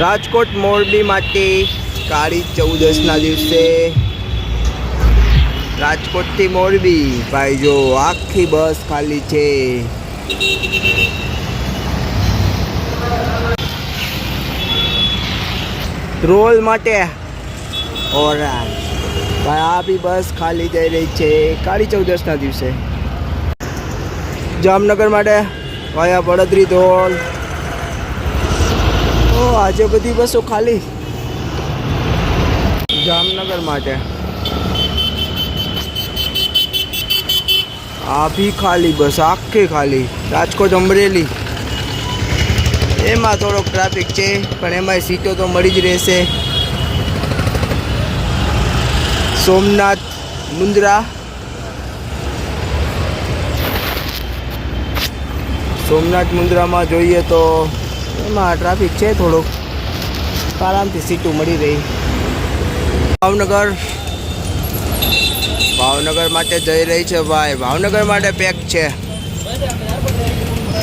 રાજકોટ મોરબી માટે કાળી ચૌદસના દિવસે. રાજકોટથી મોરબી. ભાઈ, જો આખી બસ ખાલી છે. રોલ માટે ઓરા ભાઈ, આ બી બસ ખાલી જઈ રહી છે કાળી ચૌદસના દિવસે. જામનગર માટે ભાઈ આ બળદરી ધોલ ઓ આજે બધી બસો ખાલી. જામનગર માટે. આ બી ખાલી બસ આખી ખાલી. રાજકોટ અમરેલી. એમાં થોડોક ટ્રાફિક છે પણ એમાંય સીટો તો મળી જ રહેશે. સોમનાથ મુન્દ્રા. સોમનાથ મુન્દ્રામાં જોઈએ તો એમાં ટ્રાફિક છે થોડોક. આરામથી સીટો મળી રહી. ભાવનગર. ભાવનગર માટે જઈ રહી છે ભાઈ. ભાવનગર માટે પેક છે.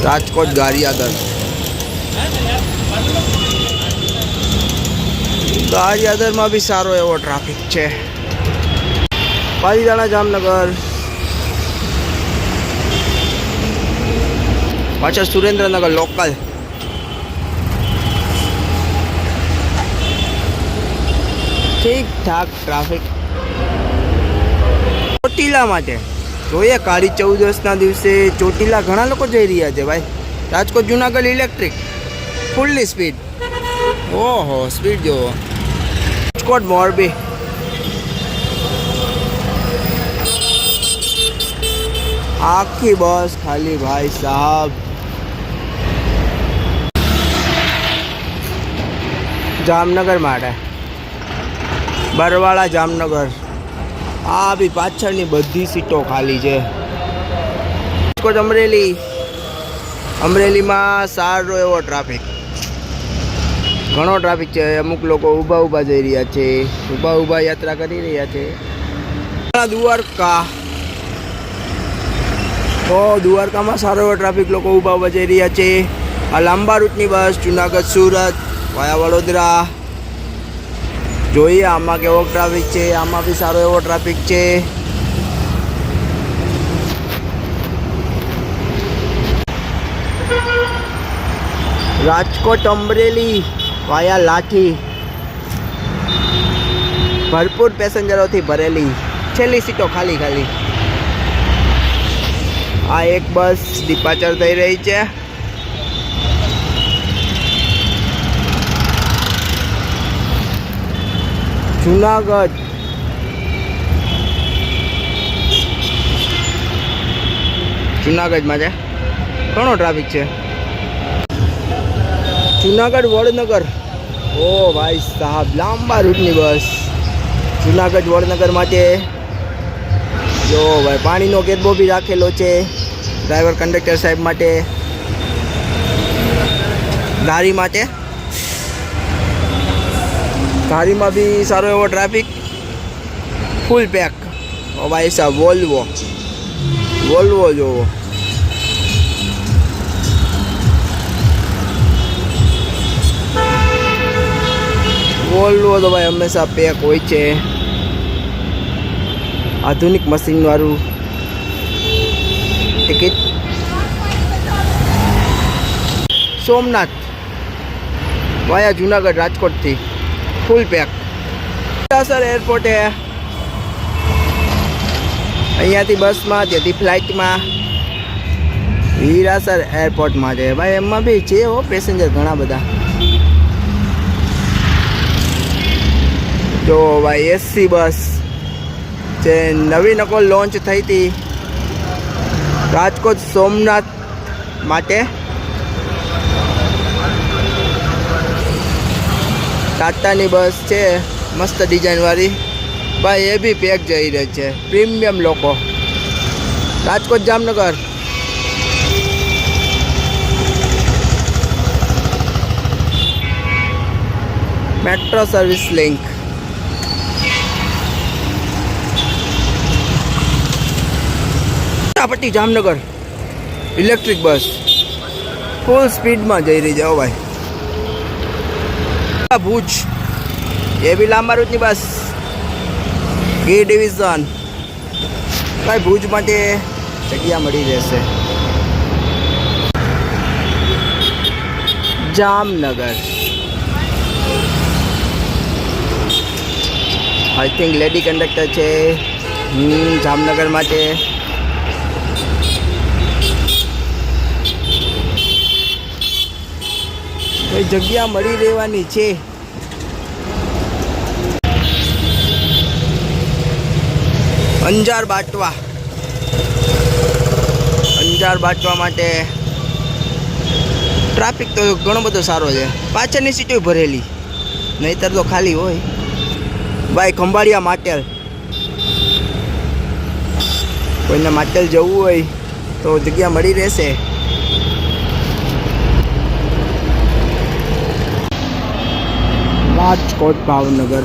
રાજકોટ ગારિયાદર ગારિયાદરમાં બી સારો એવો ટ્રાફિક છે. પાલીતાણા જામનગર. પાછા સુરેન્દ્રનગર લોકલ ઠીક ઠાક ટ્રાફિક ચોટીલા માટે. જોઈએ, કાળી ચૌદસના દિવસે ચોટીલા ઘણા લોકો જઈ રહ્યા છે ભાઈ. Rajkot Junagadh electric fully speed ઓહો સ્પીડ જુઓ રાજકોટ મોરબી. આખી બસ ખાલી ભાઈ સાહેબ જામનગર માટે. બરવાળા જામનગર. આ બી પાછળની બધી સીટો ખાલી છે. રાજકોટ અમરેલી. અમરેલીમાં સારો એવો ટ્રાફિક ઘણો ટ્રાફિક છે. અમુક લોકો ઊભા ઊભા જઈ રહ્યા છે. ઊભા ઊભા યાત્રા કરી રહ્યા છે. દ્વારકા. તો દ્વારકામાં સારો એવો ટ્રાફિક લોકો ઊભા ઊભા જઈ રહ્યા છે. આ લાંબા રૂટની બસ, જુનાગઢ, સુરત, વાયા વડોદરા. જોઈએ, આમાં કેવો ટ્રાફિક છે, આમાં બી સારો એવો ટ્રાફિક છે. રાજકોટ અમરેલી વાયા લાઠી. ભરપૂર પેસેન્જરોથી ભરેલી. છેલ્લી સીટો ખાલી ખાલી. આ એક બસ ડિપાચર થઈ રહી છે. જુનાગઢ. જુનાગઢમાં છે. ઘણો ટ્રાફિક છે? જુનાગઢ વડનગર. ઓ ભાઈ સાહેબ, લાંબા રૂટની બસ. જુનાગઢ વડનગર માટે. જો ભાઈ, પાણીનો કેદબો બી રાખેલો છે. ડ્રાઈવર કંડક્ટર સાહેબ માટે. ગાડી માટે. ધારીમાં બી સારો એવો ટ્રાફિક ફૂલ પેક ભાઈ સાહેબ વોલ્વો વોલ્વો જોવો. વોલ્વો તો ભાઈ હંમેશા પેક હોય છે. આધુનિક મશીન વાળું ટિકિટ સોમનાથ. વાયા જુનાગઢ રાજકોટથી. ફૂલ પેક સર એરપોર્ટે અહીંયાથી બસમાં ત્યાંથી ફ્લાઇટમાં હીરાસર એરપોર્ટમાં છે. ભાઈ, એમાં બી છે હો પેસેન્જર ઘણા બધા. જો ભાઈ, એસી બસ જે નવી નકો લોન્ચ થઈ હતી. રાજકોટ સોમનાથ માટે. ટાટાની બસ છે, મસ્ત ડિઝાઇનવાળી ભાઈ, એ બી પેક જઈ રહી છે. પ્રીમિયમ લોકો. Rajkot Jamnagar. Metro service link પટ્ટી જામનગર. ઇલેક્ટ્રિક બસ ફૂલ સ્પીડમાં જઈ રહી છે ભાઈ. ભુજ. એ બી લાંબા રૂટની બસ. ગી ડિવિઝન ભાઈ, ભુજ માટે જગ્યા મળી રહેશે. Jamnagar. I think lady conductor છે. જામનગર માટે. જગ્યા મળી રહેવાની છે. અંજાર બાટવા. અંજાર બાટવા માટે ટ્રાફિક તો ઘણો બધો સારો છે. પાછળની સીટો ભરેલી. નહીતર તો ખાલી હોય. ભાઈ, ખંભાળિયા માટેલ. કોઈને માટેલ જવું હોય તો જગ્યા મળી રહેશે. Rajkot Bhavnagar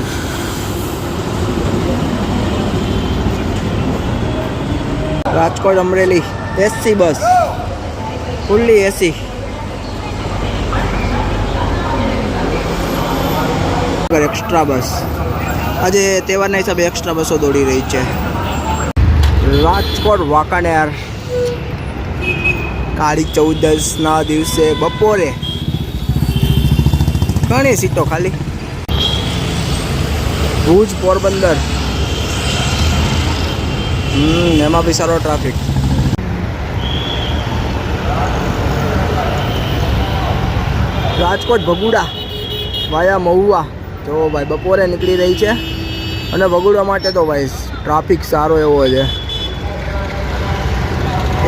Rajkot Amreli AC bus fully AC extra bus આજે તહેવારના હિસાબે એક્સ્ટ્રા બસો દોડી રહી છે। રાજકોટ વાંકાનેર। કાળી ચૌદસના દિવસે બપોરે ઘણી સીટો ખાલી। ભુજ પોરબંદર. હમ, એમાં બી સારો ટ્રાફિક રાજકોટ ભગુડા વાયા મહુવા. તો ભાઈ, બપોરે નીકળી રહી છે. અને ભગુડા માટે તો ભાઈ ટ્રાફિક સારો એવો છે.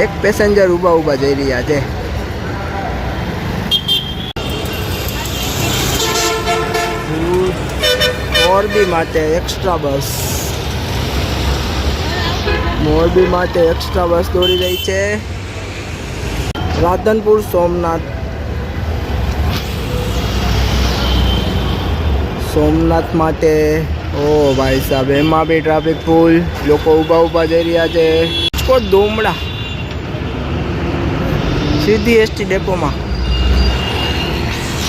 એક પેસેન્જર ઊભા ઊભા જઈ રહ્યા છે. મોરબી માટે એક્સ્ટ્રા બસ મોરબી માટે એક્સ્ટ્રા બસ દોડી રહી છે. રાધનપુર સોમનાથ. સોમનાથ માટે, ઓ ભાઈ સાહેબ, એમાં બી ટ્રાફિક ફૂલ લોકો ઊભા ઊભા જઈ રહ્યા છે. રાજકોટ દોમડા સીધી એસટી ડેપોમાં.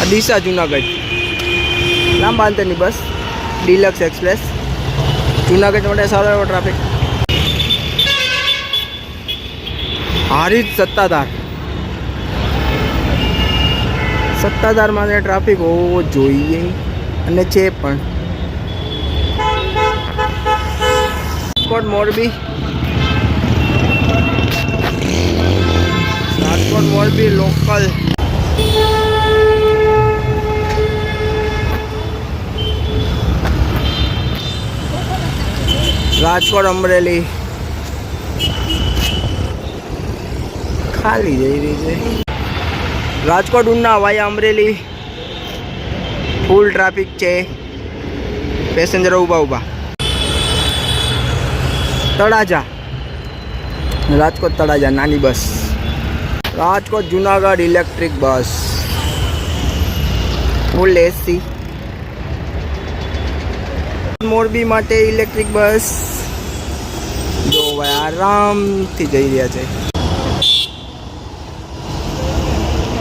આ ડીસા જુનાગઢ. લાંબા અંતરની બસ ડિલક્સ એક્સપ્રેસ જુનાગઢ માટે સારો એવો ટ્રાફિક હારી સત્તાધાર. સત્તાધાર માટે ટ્રાફિક હોવો જોઈએ અને છે પણ. રાજકોટ મોરબી. રાજકોટ મોરબી લોકલ રાજકોટ અમરેલી. ખાલી જઈ રહી છે. Rajkot, Una, via, Amreli. Full traffic છે. પેસેન્જરો ઊભા ઊભા તળાજા. રાજકોટ તળાજા, નાની bus. Rajkot, Junagadh electric bus. Full AC. Morbi માટે ઇલેક્ટ્રિક બસ. જો ભાઈ આરામથી જઈ રહ્યા છે.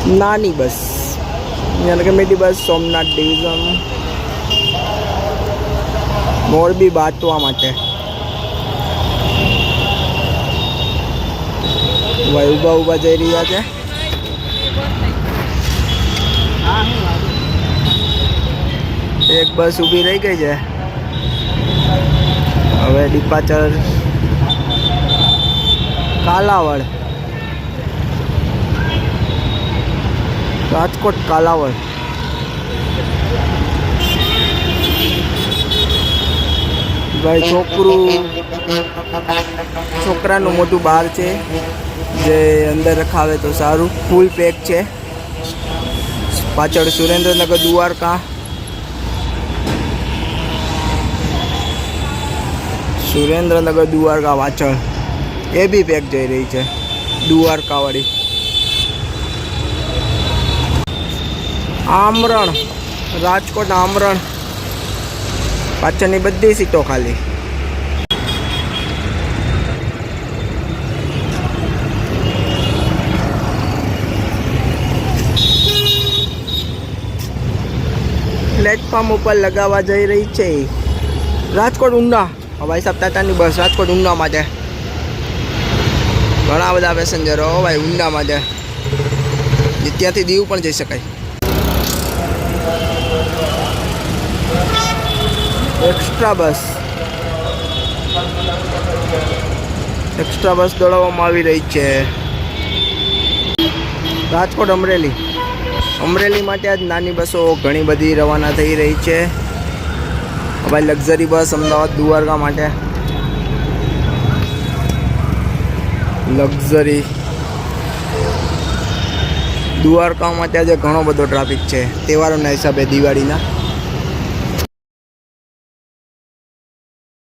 નાની બસ. યાની કે મીઠી બસ, સોમનાથ ડિવિઝન. મોરબી બાતવા માટે. ભાઈ ઊભા ઊભા જઈ રહ્યા છે. એક બસ ઊભી રહી ગઈ છે. હવે ડિપાચર કાલાવડ. રાજકોટ કાલાવડ. ભાઈ, છોકરું, છોકરાનું મોટું બાર છે. જે અંદર રખાવે તો સારું. ફૂલ પેક છે. પાછળ સુરેન્દ્રનગર દ્વારકા. સુરેન્દ્રનગર દ્વારકા પાછળ. એ બી પેક જઈ રહી છે દ્વારકાવાળી આમરણ, રાજકોટ આમરણ. પાછળની બધી સીટો ખાલી. પ્લેટફોર્મ ઉપર લગાવવા જઈ રહી છે. રાજકોટ ઊંડા. હવાઈ સાહેબ ટાટાની બસ, રાજકોટ ઉના માટે. ઘણા બધા પેસેન્જરો ભાઈ ઊંડામાં માટે જે ત્યાંથી દીવ પણ જઈ શકાય. એક્સ્ટ્રા બસ એક્સ્ટ્રા બસ દોડાવવામાં આવી રહી છે. રાજકોટ અમરેલી. અમરેલી માટે આજ નાની બસો ઘણી બધી રવાના થઈ રહી છે. ભાઈ લક્ઝરી બસ અમદાવાદ દુવારકા માટે. લક્ઝરી. દ્વારકામાં માટે આજે ઘણો બધો ટ્રાફિક છે તહેવારોના હિસાબે દિવાળીના.